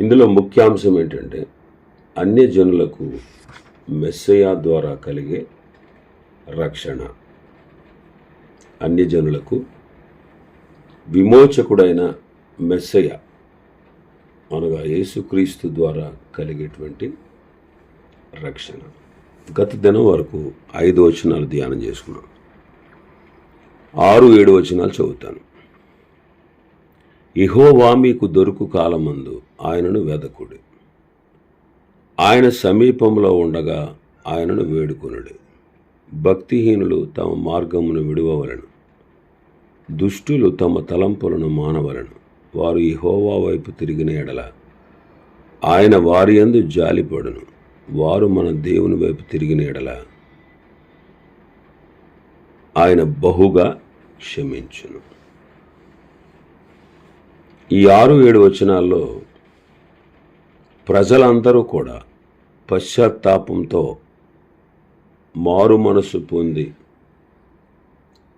ఇందులో ముఖ్యాంశం ఏంటంటే అన్యజనులకు మెస్సయా ద్వారా కలిగే రక్షణ. అన్యజనులకు విమోచకుడైన మెస్సయ అనగా యేసుక్రీస్తు ద్వారా కలిగేటువంటి రక్షణ. గత దినం వరకు ఐదు వచనాలు ధ్యానం చేసుకున్నాం. ఆరు ఏడు వచనాలు చదువుతాను. ఇహోవా మీకు దొరుకు కాలమందు ఆయనను వెదకుడి. ఆయన సమీపంలో ఉండగా ఆయనను వేడుకొనుడు. భక్తిహీనులు తమ మార్గమును విడువవలను. దుష్టులు తమ తలంపులను మానవలను. వారు ఇహోవా వైపు తిరిగిన ఎడల ఆయన వారి యందు జాలిపడును. వారు మన దేవుని వైపు తిరిగిన ఎడల ఆయన బహుగా క్షమించును. ఈ ఆరు ఏడు వచనాల్లో ప్రజలందరూ కూడా పశ్చాత్తాపంతో మారు మనసు పొంది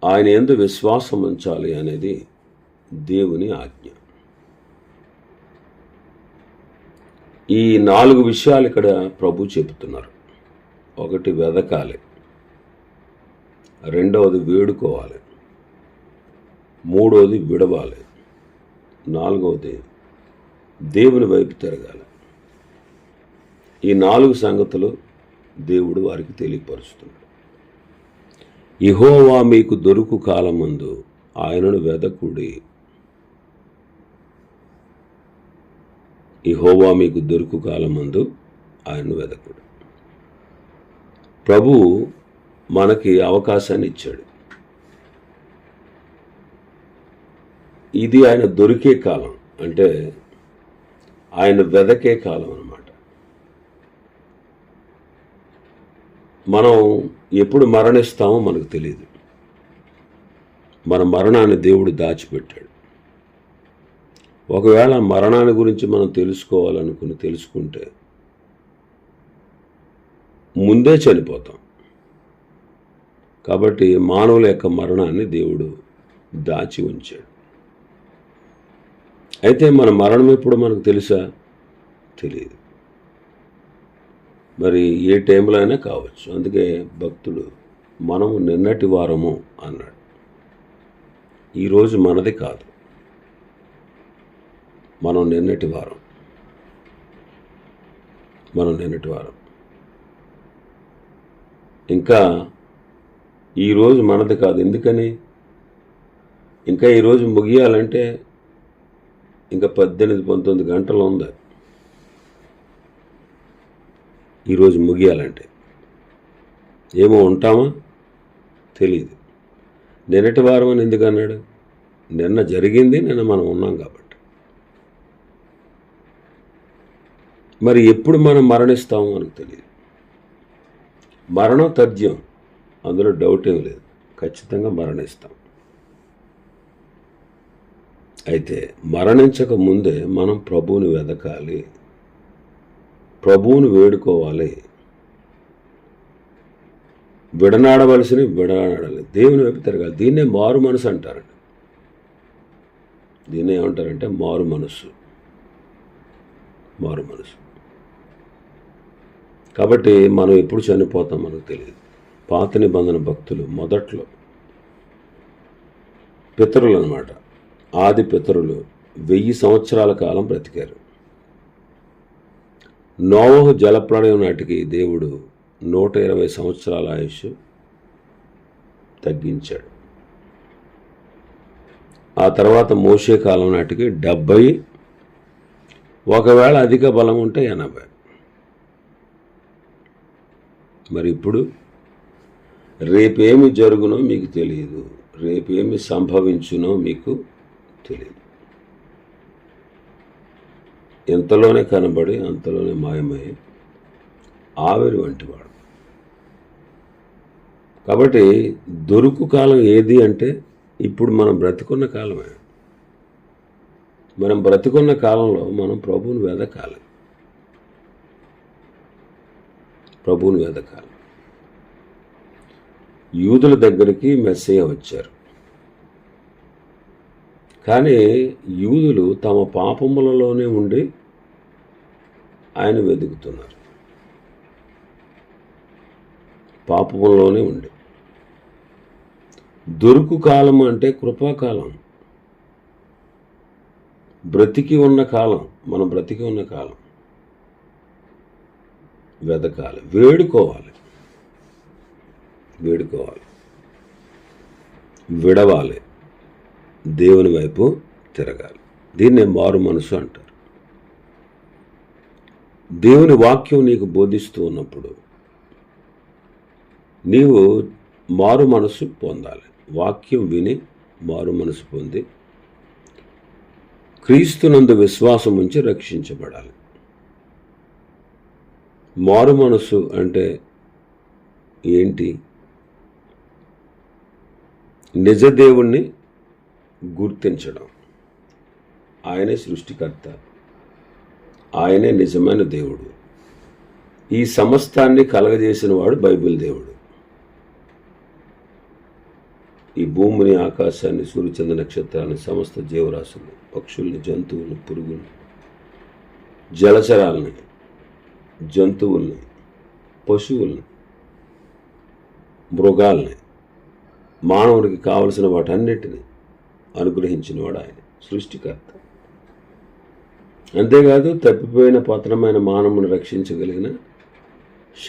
ఆయన ఎందు విశ్వాసం ఉంచాలి అనేది దేవుని ఆజ్ఞ. ఈ నాలుగు విషయాలు ఇక్కడ ప్రభు చెబుతున్నారు. ఒకటి వెదకాలి. రెండవది వేడుకోవాలి. మూడవది విడవాలి. నాలుగవది దేవుని వైపు తిరగాలి. ఈ నాలుగు సంగతులు దేవుడు వారికి తెలియపరుస్తున్నాడు. ఇహోవా మీకు దొరుకు కాలమందు ఆయనను వెదకుడి. ఇహోవా మీకు దొరుకు కాలమందు ఆయనను వెదకుడు. ప్రభు మనకి అవకాశాన్ని ఇచ్చాడు. ఇది ఆయన దొరికే కాలం. అంటే ఆయన వెదకే కాలం అన్నమాట. మనం ఎప్పుడు మరణిస్తామో మనకు తెలియదు మన మరణాన్ని దేవుడు దాచిపెట్టాడు. ఒకవేళ మరణాన్ని గురించి మనం తెలుసుకోవాలనుకుని తెలుసుకుంటే ముందే చనిపోతాం. కాబట్టి మానవుల యొక్క మరణాన్ని దేవుడు దాచి ఉంచాడు. అయితే మన మరణం ఎప్పుడు మనకు తెలుసా? తెలియదు మరి ఏ టైంలో అయినా కావచ్చు. అందుకే భక్తుడు మనము నిన్నటి వారము అన్నాడు. ఈరోజు మనది కాదు. మనం నిన్నటి వారం. మనం నిన్నటి వారం. ఇంకా ఈరోజు మనది కాదు. ఎందుకని? ఇంకా ఈరోజు ముగియాలంటే ఇంకా పద్దెనిమిది పంతొమ్మిది గంటలు ఉంది. ఈరోజు ముగియాలంటే. ఏమో ఉంటామా? తెలియదు నిన్నటి వారం అని ఎందుకు అన్నాడు? నిన్న జరిగింది నిన్న మనం ఉన్నాం కాబట్టి. మరి ఎప్పుడు మనం మరణిస్తామో మనకు తెలియదు మరణం తథ్యం. అందులో డౌట్ ఏం లేదు. ఖచ్చితంగా మరణిస్తాం. అయితే మరణించక ముందే మనం ప్రభువుని వెదకాలి. ప్రభువుని వేడుకోవాలి. విడనాడవలసినవి విడనాడాలి. దేవుని వైపు తిరగాలి. దీన్నే మారు మనసు అంటారండి దీన్నే ఏమంటారంటే మారు మనసు. మారు మనసు. కాబట్టి మనం ఎప్పుడు చనిపోతాం మనకు తెలియదు. పాత నిబంధన భక్తులు మొదట్లో పితరులు అనమాట ఆది పితరులు వెయ్యి సంవత్సరాల కాలం బ్రతికారు. నోవహు జలప్రళయం నాటికి దేవుడు నూట ఇరవై సంవత్సరాల ఆయుష్ తగ్గించాడు. ఆ తర్వాత మోసే కాలం నాటికి డెబ్బై ఒకవేళ అధిక బలం ఉంటే ఎనభై. మరి ఇప్పుడు రేపేమి జరుగునో మీకు తెలియదు. రేపేమి సంభవించునో మీకు తెలియదు. ఇంతలోనే కనబడి అంతలోనే మాయమై ఆవిరి వంటివాడు కాబట్టి దొరుకు కాలం ఏది అంటే ఇప్పుడు మనం బ్రతికున్న కాలమే. మనం బ్రతికున్న కాలంలో మనం ప్రభువుని వెదకాలి ప్రభువుని వెదకాలి యూదుల దగ్గరికి మెస్సయ్య వచ్చారు. కానీ యూదులు తమ పాపములలోనే ఉండి ఆయన వెతుకుతున్నారు. పాపములలోనే ఉండి. దొరుకు కాలం అంటే కృపాకాలం బ్రతికి ఉన్న కాలం మనం బ్రతికి ఉన్న కాలం. వెతకాలి వేడుకోవాలి. వేడుకోవాలి. విడవాలి. దేవుని వైపు తిరగాలి. దీన్నే మారు మనసు అంటారు. దేవుని వాక్యం నీకు బోధిస్తూ ఉన్నప్పుడు నీవు మారు మనసు పొందాలి. వాక్యం విని మారు మనసు పొంది క్రీస్తునందు విశ్వాసం ఉంచి రక్షించబడాలి. మారు మనసు అంటే ఏంటి? నిజ దేవుణ్ణి గుర్తించడం. ఆయనే సృష్టికర్త. ఆయనే నిజమైన దేవుడు. ఈ సమస్తాన్ని కలగజేసిన వాడు బైబిల్ దేవుడు. ఈ భూమిని ఆకాశాన్ని సూర్యచంద్ర నక్షత్రాన్ని సమస్త జీవరాశులు పక్షుల్ని జంతువుల్ని పురుగుల్ని జలచరాలని జంతువుల్ని పశువుల్ని మృగాల్ని మానవుడికి కావలసిన వాటన్నిటిని అనుగ్రహించినవాడు ఆయన సృష్టికర్త. అంతేకాదు తప్పిపోయిన పతనమైన మానవుని రక్షించగలిగిన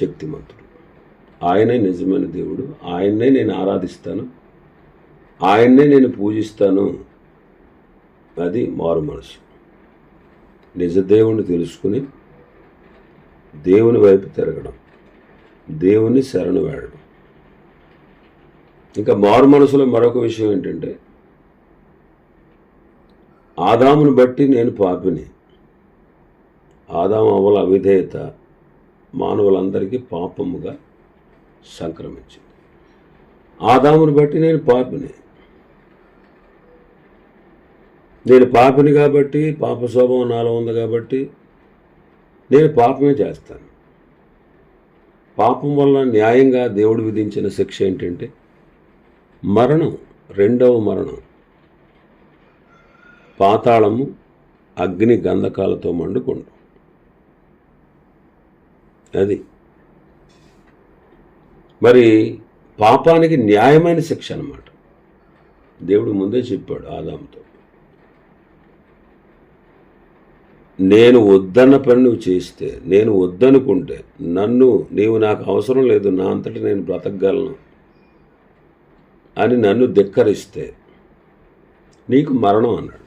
శక్తిమంతుడు. ఆయనే నిజమైన దేవుడు ఆయన్నే నేను ఆరాధిస్తాను ఆయన్నే నేను పూజిస్తాను అది మారు మనసు. నిజ దేవుణ్ణి తెలుసుకుని దేవుని వైపు తిరగడం దేవుని శరణు వేడడం ఇంకా మారు మనసులో మరొక విషయం ఏంటంటే ఆదామును బట్టి నేను పాపిని. ఆదాము అవల అవిధేయత మానవులందరికీ పాపముగా సంక్రమించింది. ఆదామును బట్టి నేను పాపిని. నేను పాపిని కాబట్టి పాప స్వభావం నాలో ఉంది కాబట్టి నేను పాపమే చేస్తాను. పాపం వల్ల న్యాయంగా దేవుడు విధించిన శిక్ష ఏంటంటే మరణం రెండవ మరణం. పాతాళము అగ్ని గంధకాలతో మండుకుండు. అది. మరి పాపానికి న్యాయమైన శిక్ష అన్నమాట. దేవుడు ముందే చెప్పాడు ఆదాముతో. నేను వద్దన్న పని నువ్వు చేస్తే నేను వద్దనుకుంటే నన్ను నీవు నాకు అవసరం లేదు నా అంతటి నేను బ్రతకగలను అని నన్ను ధిక్కరిస్తే నీకు మరణం అన్నాడు.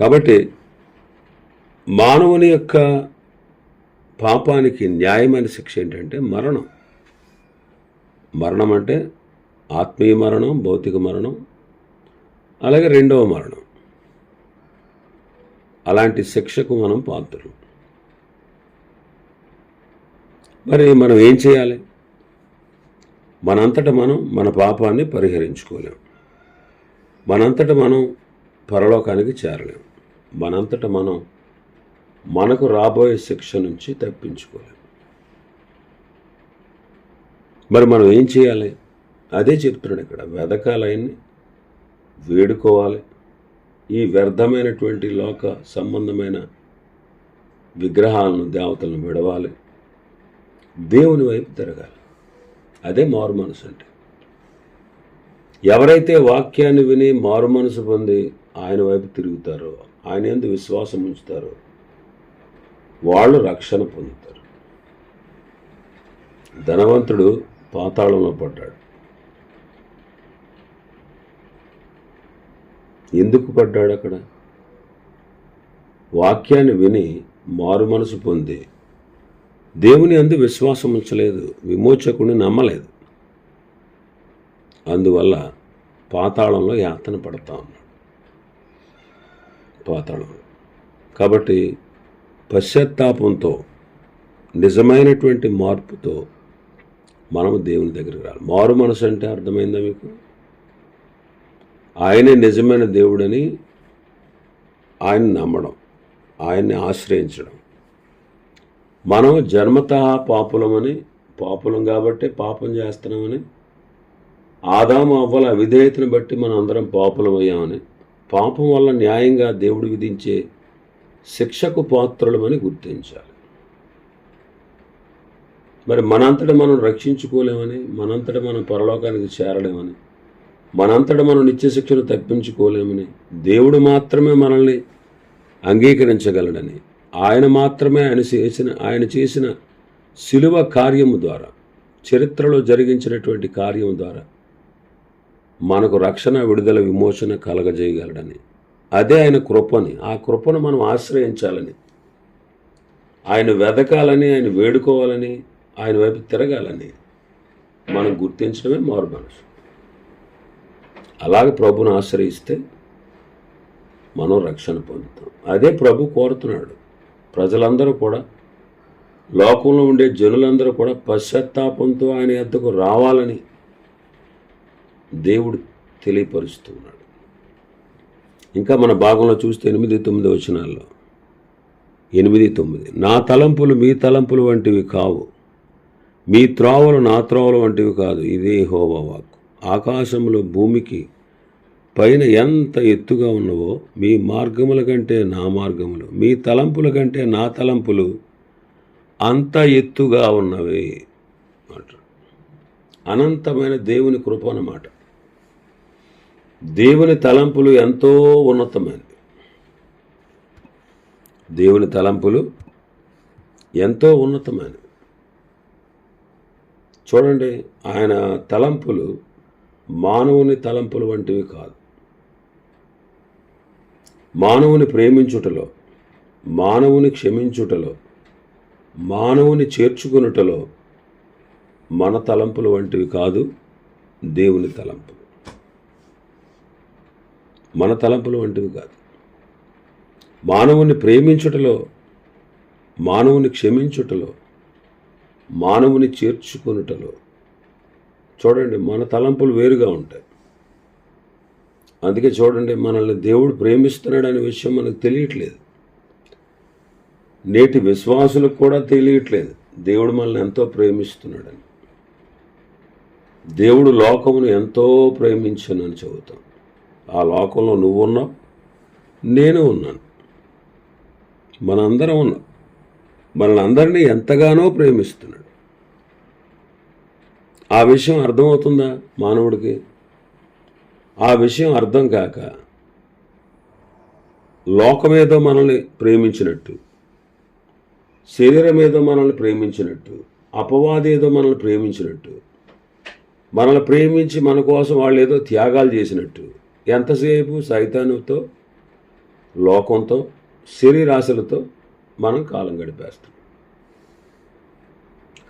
కాబట్టి మానవుని యొక్క పాపానికి న్యాయమైన శిక్ష ఏంటంటే మరణం. మరణం అంటే ఆత్మీయ మరణం భౌతిక మరణం అలాగే రెండవ మరణం. అలాంటి శిక్షకు మనం పాత్రలు మరి మనం ఏం చేయాలి? మనంతట మనం మన పాపాన్ని పరిహరించుకోలేం మనంతట మనం పరలోకానికి చేరలేం మనంతట మనం మనకు రాబోయే శిక్ష నుంచి తప్పించుకోలేము మరి మనం ఏం చేయాలి? అదే చెప్తున్నాడు ఇక్కడ వెదకాలయన్ని వేడుకోవాలి. ఈ వ్యర్థమైనటువంటి లోక సంబంధమైన విగ్రహాలను దేవతలను విడవాలి. దేవుని వైపు తిరగాలి. అదే మారు మనసు అంటే. ఎవరైతే వాక్యాన్ని విని మారు మనసు పొంది ఆయన వైపు తిరుగుతారో ఆయన ఎందు విశ్వాసం ఉంచుతారో. వాళ్ళు రక్షణ పొందుతారు. ధనవంతుడు పాతాళంలో పడ్డాడు. ఎందుకు పడ్డాడు అక్కడ? వాక్యాన్ని విని మారు మనసు పొంది దేవుని అందు విశ్వాసం ఉంచలేదు విమోచకుని నమ్మలేదు. అందువల్ల పాతాళంలో యాతన పడతా. ఉన్నాడు పాతాళంలో కాబట్టి పశ్చాత్తాపంతో నిజమైనటువంటి మార్పుతో మనము దేవుని దగ్గరికి రాలి మారు మనసు అంటే అర్థమైందా మీకు? ఆయనే నిజమైన దేవుడని ఆయన నమ్మడం ఆయన్ని ఆశ్రయించడం. మనం జన్మత పాపులమని పాపులం కాబట్టి పాపం చేస్తున్నామని ఆదాము అవ్వల అవిధేయతను బట్టి మనం అందరం పాపులమయ్యామని పాపం వల్ల న్యాయంగా దేవుడు విధించే శిక్షకు పాత్రలమని గుర్తించాలి. మరి మనంతట మనం రక్షించుకోలేమని మనంతట మనం పరలోకానికి చేరలేమని మనంతట మనం నిత్య శిక్షను తప్పించుకోలేమని దేవుడు మాత్రమే మనల్ని అంగీకరించగలడని ఆయన మాత్రమే ఆయన చేసిన ఆయన చేసిన శిలువ కార్యము ద్వారా చరిత్రలో జరిగించినటువంటి కార్యము ద్వారా మనకు రక్షణ విడుదల విమోచన కలగజేయగలడని. అదే ఆయన కృపని. ఆ కృపను మనం ఆశ్రయించాలని. ఆయన వెదకాలని ఆయన వేడుకోవాలని ఆయన వైపు తిరగాలని మనం గుర్తించడమే మారు మనసు. అలాగే ప్రభుని ఆశ్రయిస్తే మనం రక్షణ పొందుతాం. అదే ప్రభు కోరుతున్నాడు. ప్రజలందరూ కూడా లోకంలో ఉండే జనులందరూ కూడా పశ్చాత్తాపంతో ఆయన ఎద్దకు రావాలని దేవుడు తెలియపరుస్తున్నాడు ఇంకా మన భాగంలో చూస్తే ఎనిమిది తొమ్మిది వచనాల్లో. ఎనిమిది తొమ్మిది. నా తలంపులు మీ తలంపులు వంటివి కావు. మీ త్రోవలు నా త్రోవలు వంటివి కాదు. ఇదే హోవా వాక్కు. ఆకాశంలో భూమికి పైన ఎంత ఎత్తుగా ఉన్నవో మీ మార్గముల కంటే నా మార్గములు మీ తలంపుల కంటే నా తలంపులు అంత ఎత్తుగా ఉన్నవి అనంతమైన దేవుని కృప అన్నమాట. దేవుని తలంపులు ఎంతో ఉన్నతమైనవి. దేవుని తలంపులు ఎంతో ఉన్నతమైనవి. చూడండి ఆయన తలంపులు మానవుని తలంపులు వంటివి కాదు. మానవుని ప్రేమించుటలో మానవుని క్షమించుటలో మానవుని చేర్చుకునుటలో మన తలంపులు వంటివి కాదు దేవుని తలంపులు. మన తలంపులు వంటివి కాదు. మానవుని ప్రేమించుటలో మానవుని క్షమించుటలో మానవుని చేర్చుకొనుటలో. చూడండి మన తలంపులు వేరుగా ఉంటాయి. అందుకే చూడండి మనల్ని దేవుడు ప్రేమిస్తున్నాడు అనే విషయం మనకు తెలియట్లేదు. నేటి విశ్వాసులకు కూడా తెలియట్లేదు దేవుడు మనల్ని ఎంతో ప్రేమిస్తున్నాడని. దేవుడు లోకమును ఎంతో ప్రేమించనని చెబుతాం. ఆ లోకంలో నువ్వు ఉన్నావు నేను ఉన్నాను. మనందరం ఉన్నాం. మనల్ని అందరినీ ఎంతగానో ప్రేమిస్తున్నాడు. ఆ విషయం అర్థమవుతుందా మానవుడికి? ఆ విషయం అర్థం కాక లోకమేదో మనల్ని ప్రేమించినట్టు శరీరం ఏదో మనల్ని ప్రేమించినట్టు అపవాదేదో మనల్ని ప్రేమించినట్టు మనల్ని ప్రేమించి మన కోసం వాళ్ళు ఏదో త్యాగాలు చేసినట్టు ఎంతసేపు సైతానుతో లోకంతో శరీరాశలతో మనం కాలం గడిపేస్తాం.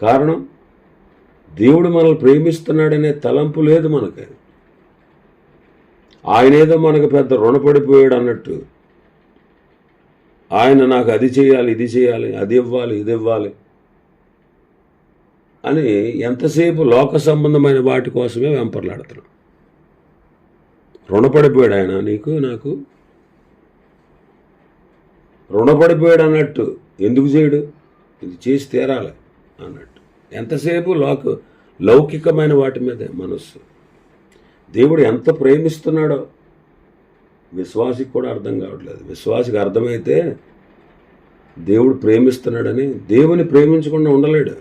కారణం దేవుడు మనల్ని ప్రేమిస్తున్నాడనే తలంపు లేదు మనకి ఆయన ఏదో మనకు పెద్ద రుణపడిపోయాడు అన్నట్టు. ఆయన నాకు అది చేయాలి ఇది చేయాలి అది ఇవ్వాలి ఇది ఇవ్వాలి అని ఎంతసేపు లోక సంబంధమైన వాటి కోసమే వెంపర్లాడుతున్నాం. రుణపడిపోయాడు ఆయన. నీకు నాకు? రుణపడిపోయాడు అన్నట్టు. ఎందుకు చేయడు? ఇది చేసి తీరాలి అన్నట్టు. ఎంతసేపు లోక లౌకికమైన వాటి మీదే మనస్సు. దేవుడు ఎంత ప్రేమిస్తున్నాడో విశ్వాసికి కూడా అర్థం కావట్లేదు. విశ్వాసికి అర్థమైతే దేవుడు ప్రేమిస్తున్నాడని దేవుని ప్రేమించకుండా ఉండలేడు.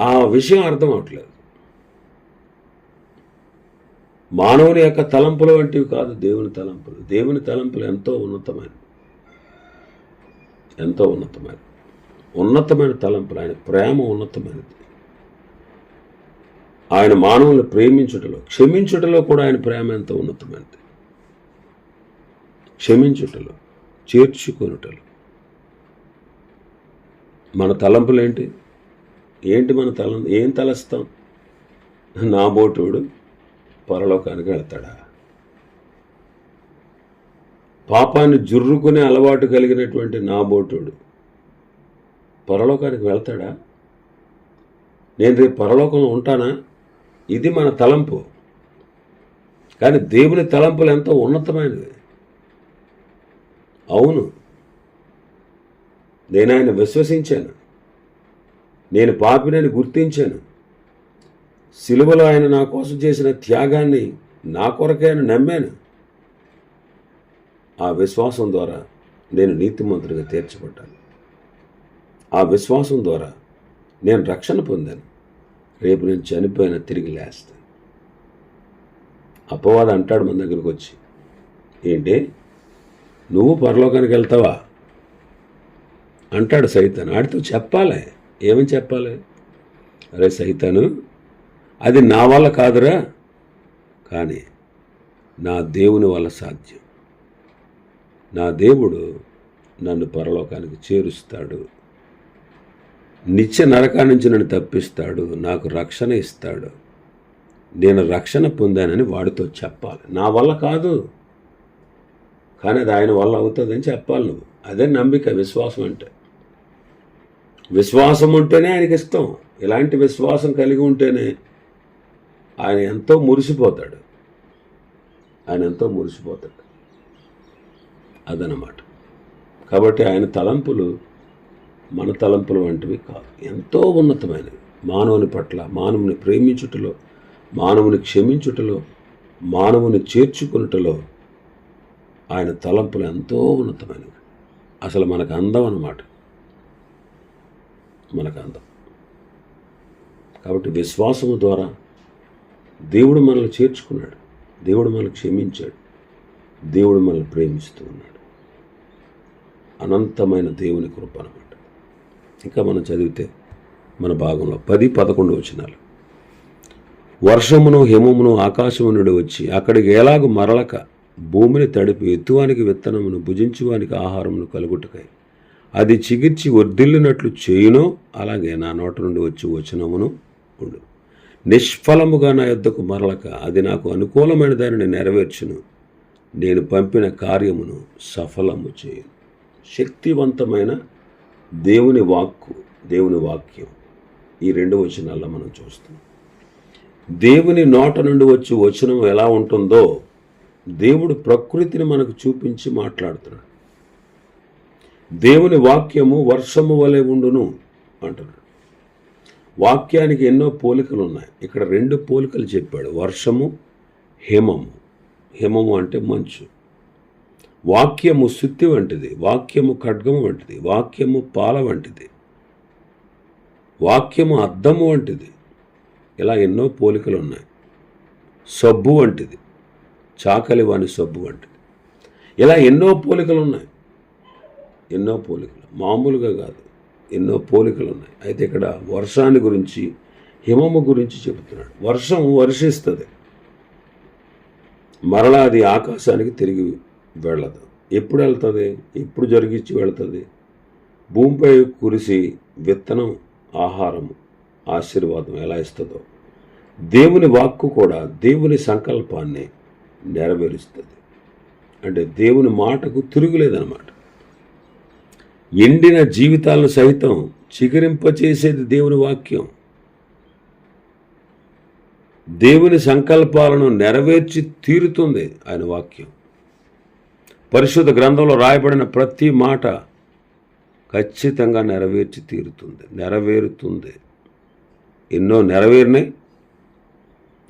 ఆ విషయం అర్థం అవట్లేదు. మానవుని యొక్క తలంపులు వంటివి కాదు దేవుని తలంపులు. దేవుని తలంపులు ఎంతో ఉన్నతమైనవి. ఎంతో ఉన్నతమైనవి. ఉన్నతమైన తలంపులు. ఆయన ప్రేమ ఉన్నతమైనది. ఆయన మానవులను ప్రేమించుటలో క్షమించుటలో కూడా ఆయన ప్రేమ ఎంతో ఉన్నతమైనది. క్షమించుటలో చేర్చుకొనుటలో. మన తలంపులు ఏంటి? ఏంటి మన తల ఏం తలస్తాం? నా బోటోడు పరలోకానికి వెళ్తాడా? పాపాన్ని జుర్రుకునే అలవాటు కలిగినటువంటి నా బోటుడు పరలోకానికి వెళ్తాడా? నేను రేపు పరలోకంలో ఉంటానా? ఇది మన తలంపు. కానీ దేవుని తలంపులు ఎంతో ఉన్నతమైనవి. అవును. నేను ఆయన విశ్వసించాను. నేను పాపినని గుర్తించాను. సిలువలో ఆయన నా కోసం చేసిన త్యాగాన్ని నా కొరకే అని నమ్మాను. ఆ విశ్వాసం ద్వారా నేను నీతిమంతుడిగా తీర్చబడ్డాను. ఆ విశ్వాసం ద్వారా నేను రక్షణ పొందాను. రేపు నేను చనిపోయిన తిరిగి లేస్తాను. అపవాదం అంటాడు మన దగ్గరికి వచ్చి ఏంటి? నువ్వు పరలోకానికి వెళ్తావా? అంటాడు సైతాన్. ఆడితో చెప్పాలి. ఏమని చెప్పాలి? అరే సైతాను అది నా వల్ల కాదురా. కానీ నా దేవుని వల్ల సాధ్యం. నా దేవుడు నన్ను పరలోకానికి చేరుస్తాడు. నిత్య నరకా నుంచి నన్ను తప్పిస్తాడు. నాకు రక్షణ ఇస్తాడు. నేను రక్షణ పొందానని వాడితో చెప్పాలి. నా వల్ల కాదు. కానీ అది ఆయన వల్ల అవుతుందని చెప్పాలి నువ్వు. అదే నమ్మిక విశ్వాసం అంటే. విశ్వాసం ఉంటేనే ఆయనకి ఇష్టం. ఇలాంటి విశ్వాసం కలిగి ఉంటేనే ఆయన ఎంతో మురిసిపోతాడు. ఆయన ఎంతో మురిసిపోతాడు. అదనమాట కాబట్టి ఆయన తలంపులు మన తలంపులు వంటివి కాదు. ఎంతో ఉన్నతమైనవి. మానవుని పట్ల మానవుని ప్రేమించుటలో మానవుని క్షమించుటలో మానవుని చేర్చుకున్నటలో ఆయన తలంపులు ఎంతో ఉన్నతమైనవి. అసలు మనకు అందం అన్నమాట. మనకు అందం. కాబట్టి విశ్వాసము ద్వారా దేవుడు మనల్ని చేర్చుకున్నాడు. దేవుడు మనల్ని క్షమించాడు. దేవుడు మనల్ని ప్రేమిస్తూ ఉన్నాడు. అనంతమైన దేవుని కృప అనమాట ఇంకా మనం చదివితే మన భాగంలో పది పదకొండు వచనాలు. వర్షమును హిమమును ఆకాశము నుండి వచ్చి అక్కడికి ఎలాగూ మరలక భూమిని తడిపి ఎత్తువానికి విత్తనమును భుజించువానికి ఆహారమును కలుగుటకై. అది చిగిర్చి వర్ధిల్లినట్లు చేయునో అలాగే నా నోట నుండి వచ్చి వచనమును ఉండు. నిష్ఫలముగా నా యొద్దకు మరలక అది నాకు అనుకూలమైన దానిని నెరవేర్చును. నేను పంపిన కార్యమును సఫలము చేయను శక్తివంతమైన దేవుని వాక్కు దేవుని వాక్యం. ఈ రెండు వచనాల్లో మనం చూస్తాం దేవుని నోట నుండి వచ్చి వచనం ఎలా ఉంటుందో దేవుడు ప్రకృతిని మనకు చూపించి మాట్లాడుతున్నాడు. దేవుని వాక్యము వర్షము వలె ఉండును అంటున్నాడు. వాక్యానికి ఎన్నో పోలికలు ఉన్నాయి. ఇక్కడ రెండు పోలికలు చెప్పాడు. వర్షము హిమము. హిమము అంటే మంచు. వాక్యము సుత్తి వంటిది. వాక్యము ఖడ్గము వంటిది. వాక్యము పాల వంటిది. వాక్యము అద్దము వంటిది. ఇలా ఎన్నో పోలికలు ఉన్నాయి. సబ్బు వంటిది. చాకలి వాని సబ్బు వంటిది. ఇలా ఎన్నో పోలికలు ఉన్నాయి. ఎన్నో పోలికలు. మామూలుగా కాదు. ఎన్నో పోలికలు ఉన్నాయి అయితే ఇక్కడ వర్షాన్ని గురించి హిమము గురించి చెబుతున్నాడు. వర్షం వర్షిస్తుంది. మరలా అది ఆకాశానికి తిరిగి వెళ్ళదు. ఎప్పుడు వెళ్తుంది? ఎప్పుడు జరిగించి వెళ్తుంది? భూమిపై కురిసి విత్తనం ఆహారం ఆశీర్వాదం ఎలా ఇస్తుందో. దేవుని వాక్కు కూడా దేవుని సంకల్పాన్ని నెరవేరుస్తుంది. అంటే దేవుని మాటకు తిరుగులేదన్నమాట. ఎండిన జీవితాలను సైతం చిగురింపచేసేది దేవుని వాక్యం. దేవుని సంకల్పాలను నెరవేర్చి తీరుతుంది ఆయన వాక్యం. పరిశుద్ధ గ్రంథంలో రాయబడిన ప్రతి మాట ఖచ్చితంగా నెరవేర్చి తీరుతుంది నెరవేరుతుంది. ఎన్నో నెరవేరినాయి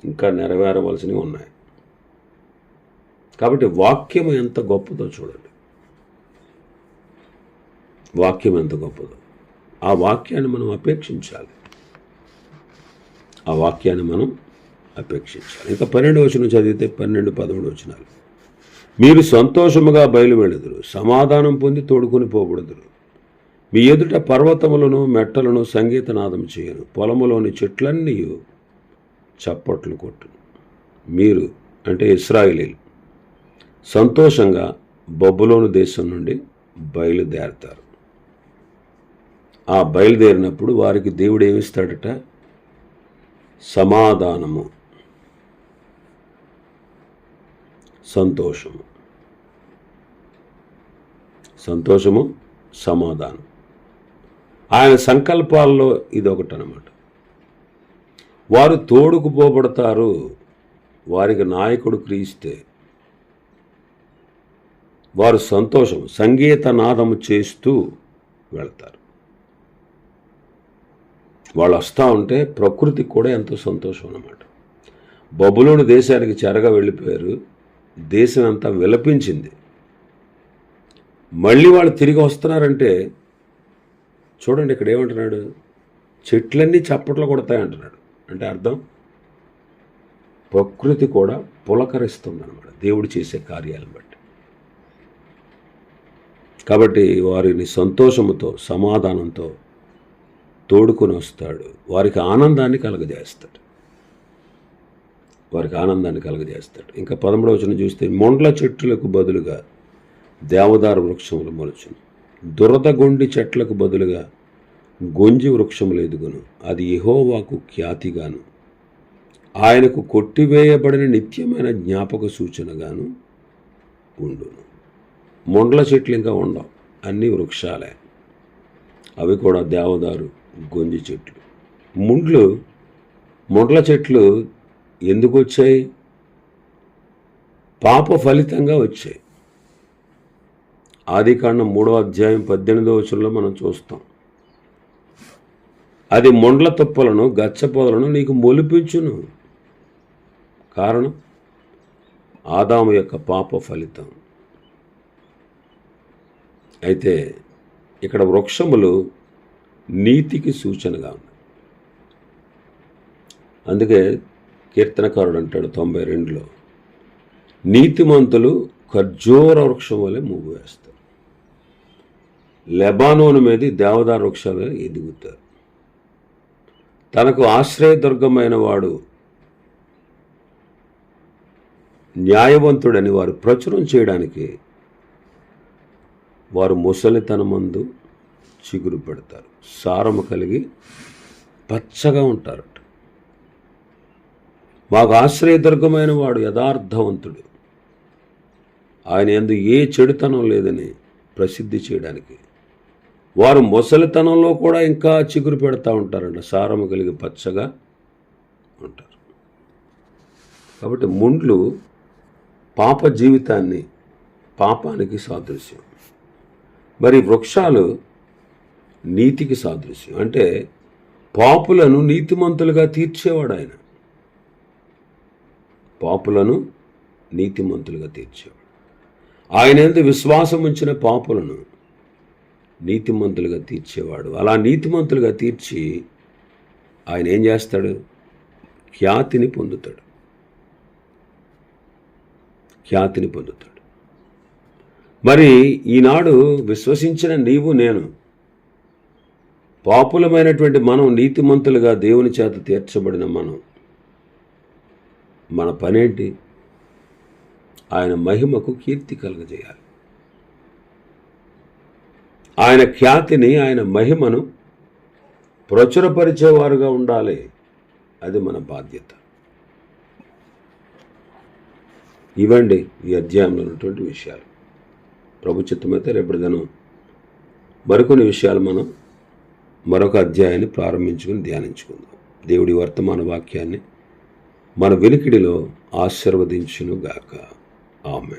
ఇంకా నెరవేరవలసినవి ఉన్నాయి. కాబట్టి వాక్యం ఎంత గొప్పదో చూడండి. వాక్యం ఎంత గొప్పదో. ఆ వాక్యాన్ని మనం అపేక్షించాలి. ఆ వాక్యాన్ని మనం అపేక్షించాలి. ఇంకా పన్నెండు వచనం చదివితే పన్నెండు పదమూడు వచనాలు. మీరు సంతోషముగా బయలువెళ్ళదురు సమాధానం పొంది తోడుకొని పోబడుదురు. మీ ఎదుట పర్వతములను మెట్టలను సంగీతనాదం చేయను. పొలములోని చెట్లన్నీ చప్పట్లు కొట్టును. మీరు అంటే ఇస్రాయిలీలు సంతోషంగా బొబ్బులోని దేశం నుండి బయలుదేరతారు. ఆ బయలుదేరినప్పుడు వారికి దేవుడు ఏమిస్తాడట సమాధానము. సంతోషము. సంతోషము సమాధానం. ఆయన సంకల్పాల్లో ఇది ఒకటి అనమాట వారు తోడుకు పోబడతారు వారికి నాయకుడు క్రీస్తే. వారు సంతోషం సంగీత నాదము చేస్తూ వెళ్తారు. వాళ్ళు వస్తూ ఉంటే ప్రకృతికి కూడా ఎంతో సంతోషం అన్నమాట. బబులోని దేశానికి చెరగా వెళ్ళిపోయారు. దేశం అంతా విలపించింది. మళ్ళీ వాళ్ళు తిరిగి వస్తున్నారంటే చూడండి ఇక్కడ ఏమంటున్నాడు? చెట్లన్నీ చప్పట్లు కొడతాయి అంటున్నాడు అంటే అర్థం? ప్రకృతి కూడా పులకరిస్తుంది అనమాట దేవుడు చేసే కార్యాలను బట్టి. కాబట్టి వారిని సంతోషముతో సమాధానంతో తోడుకొని వస్తాడు. వారికి ఆనందాన్ని కలగజేస్తాడు. వారికి ఆనందాన్ని కలగజేస్తాడు. ఇంకా పదమూడవ వచనం చూస్తే మొండ్ల చెట్టులకు బదులుగా దేవదారు వృక్షములు మొలుచును. దురదగొండి చెట్లకు బదులుగా గొంజి వృక్షములు ఎదుగును. అది ఇహోవాకు ఖ్యాతిగాను ఆయనకు కొట్టివేయబడిన నిత్యమైన జ్ఞాపక సూచనగాను ఉండును. మొండ్ల చెట్లు ఇంకా ఉండవు. అన్ని వృక్షాలే. అవి కూడా దేవదారు గొంజి చెట్లు ముండ్లు ముండ్ల చెట్లు ఎందుకు వచ్చాయి? పాప ఫలితంగా వచ్చాయి. ఆదికాండం మూడో అధ్యాయం పద్దెనిమిదో వచనంలో మనం చూస్తాం. అది మొండ్ల తుప్పలను గచ్చపొదలను నీకు మొలిపించును. కారణం? ఆదాము యొక్క పాప ఫలితం. అయితే ఇక్కడ వృక్షములు నీతికి సూచనగా ఉంది. అందుకే కీర్తనకారుడు అంటాడు తొంభై రెండులో నీతిమంతులు ఖర్జూర వృక్షం వలె మూగు వేస్తారు. లెబానోను మీద దేవదారు వృక్షాలు ఎదుగుతారు. తనకు ఆశ్రయదుర్గమైన వాడు న్యాయవంతుడని వారు ప్రచురం చేయడానికి వారు ముసలితనమందు చిగురు పెడతారు. సారము కలిగి పచ్చగా ఉంటారట. మాకు ఆశ్రయదుర్గమైన వాడు యథార్థవంతుడు. ఆయన ఎందు ఏ చెడుతనం లేదని ప్రసిద్ధి చేయడానికి. వారు ముసలితనంలో కూడా ఇంకా చిగురు పెడతా ఉంటారంట. సారము కలిగి పచ్చగా ఉంటారు. కాబట్టి ముండ్లు పాప జీవితాన్ని పాపానికి సాదృశ్యం. మరి వృక్షాలు నీతికి సాదృశ్యం. అంటే పాపులను నీతిమంతులుగా తీర్చేవాడు ఆయన. పాపులను నీతిమంతులుగా తీర్చేవాడు. ఆయన ఎందు విశ్వాసం ఉంచిన పాపులను నీతిమంతులుగా తీర్చేవాడు. అలా నీతిమంతులుగా తీర్చి ఆయన ఏం చేస్తాడు? ఖ్యాతిని పొందుతాడు. ఖ్యాతిని పొందుతాడు. మరి ఈనాడు విశ్వసించిన నీవు నేను పాపులమైనటువంటి మనం నీతిమంతులుగా దేవుని చేత తీర్చబడిన మనం. మన పనేంటి? ఆయన మహిమకు కీర్తి కలుగజేయాలి. ఆయన ఖ్యాతిని ఆయన మహిమను ప్రచురపరిచేవారుగా ఉండాలి. అది మన బాధ్యత. ఇవ్వండి ఈ అధ్యాయంలో ఉన్నటువంటి విషయాలు. ప్రభుత్వమైతే రేపటి దినం మరికొన్ని విషయాలు మనం మరొక అధ్యాయాన్ని ప్రారంభించుకుని ధ్యానించుకుందాం. దేవుడి వర్తమాన వాక్యాన్ని మన వెలికిడిలో ఆశీర్వదించునుగాక. ఆమె